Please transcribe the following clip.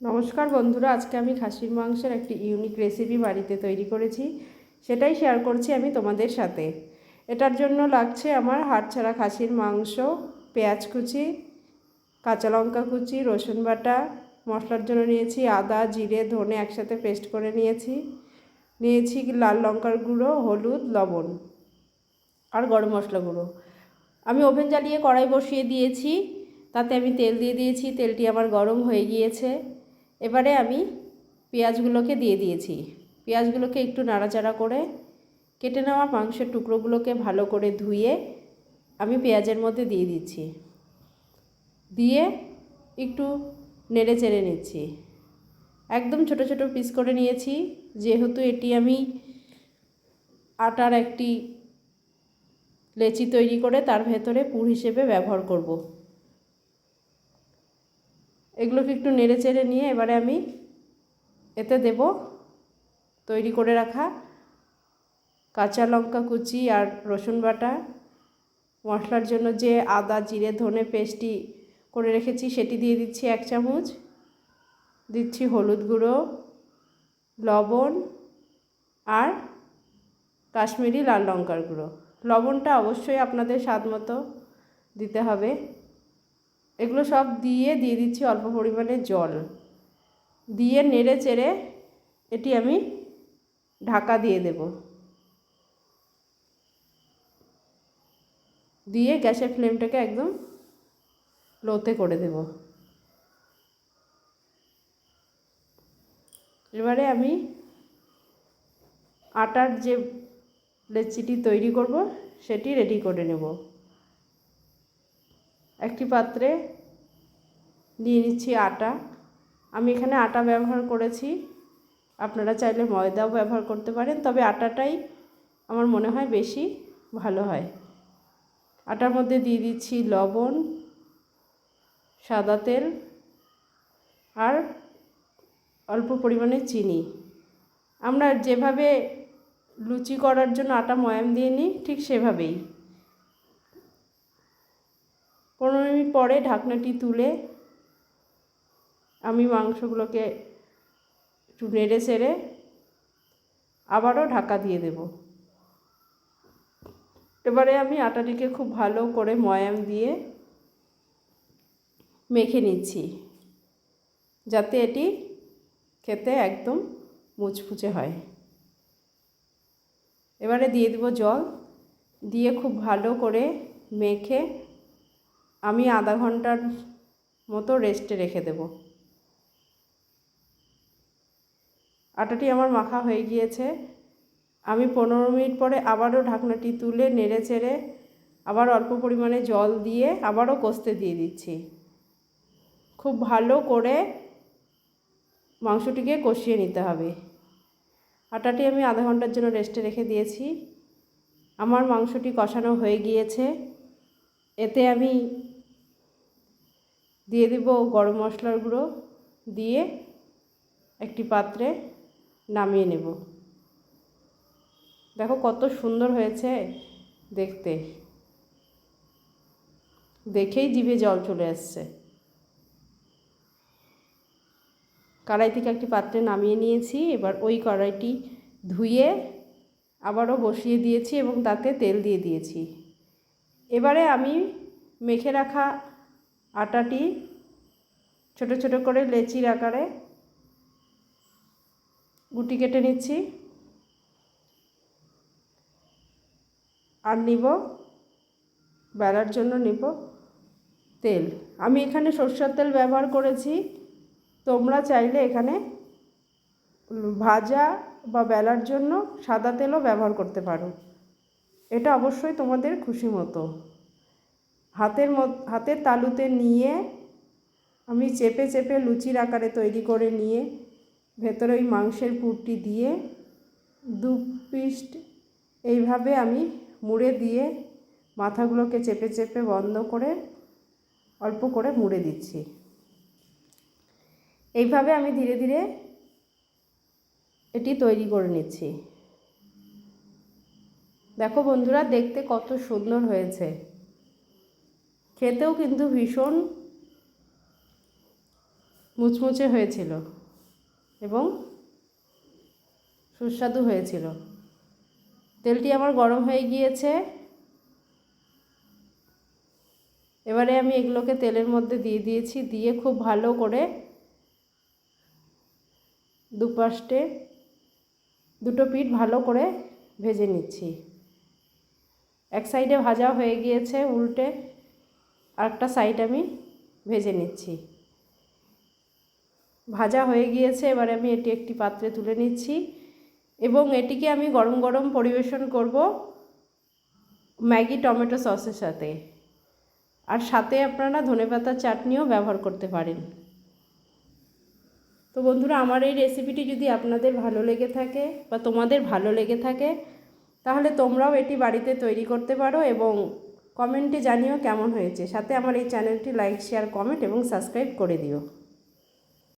নমস্কার বন্ধুরা, আজকে আমি খাসির মাংসের একটি ইউনিক রেসিপি বাড়িতে তৈরি করেছি। সেটাই শেয়ার করছি আমি তোমাদের সাথে। এটার জন্য লাগছে আমার হাড়ছাড়া খাসির মাংস, পেঁয়াজ কুচি, কাঁচা লঙ্কা কুচি, রসুন বাটা, মশলার জন্য নিয়েছি আদা, জিরে, ধনে একসাথে পেস্ট করে নিয়েছি। নিয়েছি লাল লঙ্কার গুঁড়ো, হলুদ, লবণ আর গরম মশলা গুঁড়ো। আমি ওভেন জ্বালিয়ে কড়াই বসিয়ে দিয়েছি, তাতে আমি তেল দিয়ে দিয়েছি, তেলটি আমার গরম হয়ে গিয়েছে। এবারে আমি পেঁয়াজগুলোকে দিয়ে দিয়েছি। পেঁয়াজগুলোকে একটু নাড়াচাড়া করে কেটে নেওয়া মাংসের টুকরোগুলোকে ভালো করে ধুয়ে আমি পেঁয়াজের মধ্যে দিয়ে দিচ্ছি। দিয়ে একটু নেড়ে চেড়ে নিচ্ছি। একদম ছোট ছোট পিস করে নিয়েছি। যেহেতু এটি আমি আটার একটি লেচি তৈরি করে তার ভেতরে পুর হিসেবে ব্যবহার করব। এগুলোকে একটু নেড়ে চেড়ে নিয়ে এবারে আমি এতে দেব তৈরি করে রাখা কাঁচা লঙ্কা কুচি আর রসুন বাটা। মশলার জন্য যে আদা, জিরে, ধনে পেস্টটি করে রেখেছি, সেটি দিয়ে দিচ্ছি এক চামচ। দিচ্ছি হলুদ গুঁড়ো, লবণ আর কাশ্মীরি লাল লঙ্কার গুঁড়ো। লবণটা অবশ্যই আপনাদের স্বাদ মতো দিতে হবে। এগুলো সব দিয়ে দিয়ে দিচ্ছি অল্প পরিমাণে জল। দিয়ে নেড়ে চেড়ে এটি আমি ঢাকা দিয়ে দেব। দিয়ে গ্যাসের ফ্লেমটাকে একদম লোতে করে দেব। এবারে আমি আটার যে লেচিটি তৈরি করব, সেটি রেডি করে নেব। একটি পাত্রে নিয়ে নিচ্ছি আটা। আমি এখানে আটা ব্যবহার করেছি। আপনারা চাইলে ময়দাও ব্যবহার করতে পারেন, তবে আটাটাই আমার মনে হয় বেশি ভালো হয়। আটার মধ্যে দিয়ে দিচ্ছি লবণ, সাদা তেল আর অল্প পরিমাণে চিনি। আমরা যেভাবে লুচি করার জন্য আটা ময়াম দিয়ে নিই, ঠিক সেভাবেই পনেরো মিনিট পরে ঢাকনাটি তুলে আমি মাংসগুলোকে একটু নেড়ে সেড়ে আবারও ঢাকা দিয়ে দেব। এবারে আমি আটাটিকে খুব ভালো করে ময়াম দিয়ে মেখে নিচ্ছি, যাতে এটি খেতে একদম মুচফুচে হয়। এবারে দিয়ে দেবো জল, দিয়ে খুব ভালো করে মেখে আমি আধা ঘণ্টার মতো রেস্টে রেখে দেব। আটাটি আমার মাখা হয়ে গিয়েছে। আমি পনেরো মিনিট পরে আবারও ঢাকনাটি তুলে নেড়ে চেড়ে আবার অল্প পরিমাণে জল দিয়ে আবারও কষতে দিয়ে দিচ্ছি। খুব ভালো করে মাংসটিকে কষিয়ে নিতে হবে। আটাটি আমি আধা ঘণ্টার জন্য রেস্টে রেখে দিয়েছি। আমার মাংসটি কষানো হয়ে গিয়েছে। এতে আমি দিয়ে দেব গরম মশলার গুঁড়ো দিয়ে একটি পাত্রে নামিয়ে নেব। দেখো কত সুন্দর হয়েছে দেখতে। দেখেই জিভে জল চলে আসছে। কড়াই থেকে একটি পাত্রে নামিয়ে নিয়েছি, এবার ওই কড়াইটি ধুয়ে আবারও বসিয়ে দিয়েছি এবং তাতে তেল দিয়ে দিয়েছি। এবারে আমি মেখে রাখা আটাটি ছোট ছোট করে লেচির আকারে গুটি কেটে নিচ্ছি। আর নিব, বেলার জন্য নিব তেল। আমি এখানে সরষের তেল ব্যবহার করেছি। তোমরা চাইলে এখানে ভাজা বা বেলার জন্য সাদা তেলও ব্যবহার করতে পারো। এটা অবশ্যই তোমাদের খুশি মতো। হাতের হাতের তালুতে নিয়ে, আমি চেপে চেপে লুচির আকারে তৈরি করে নিয়ে, ভেতরে ওই মাংসের পুরটি দিয়ে, দু পিস্ট এইভাবে আমি মুড়ে দিয়ে, মাথাগুলোকে চেপে চেপে বন্ধ করে, অল্প করে মুড়ে দিচ্ছি। এইভাবে আমি ধীরে ধীরে এটি তৈরি করে নিচ্ছি। দেখো বন্ধুরা, দেখতে কত সুন্দর হয়েছে। খেতেও কিন্তু ভীষণ মুচমুচে হয়েছিল এবং সুস্বাদু হয়েছিল। তেলটি আমার গরম হয়ে গিয়েছে। এবারে আমি এগুলোকে তেলের মধ্যে দিয়ে দিয়েছি, দিয়ে খুব ভালো করে দুপাশটে দুটো পিঠ ভালো করে ভেজে নিচ্ছি। এক সাইডে ভাজা হয়ে গিয়েছে উল্টে, আরেকটা সাইড আমি ভেজে নিচ্ছি। ভাজা হয়ে গিয়েছে, এবারে আমি এটি একটি পাত্রে তুলে নিচ্ছি এবং এটিকে আমি গরম গরম পরিবেশন করব ম্যাগি টমেটো সসের সাথে। আর সাথে আপনারা ধনেপাতার চাটনিও ব্যবহার করতে পারেন। তো বন্ধুরা, আমার এই রেসিপিটি যদি আপনাদের ভালো লেগে থাকে বা তোমাদের ভালো লেগে থাকে তাহলে তোমরাও এটি বাড়িতে তৈরি করতে পারো এবং কমেন্টে জানিও কেমন হয়েছে। সাথে আমার এই চ্যানেলটি লাইক, শেয়ার, কমেন্ট এবং সাবস্ক্রাইব করে দিও।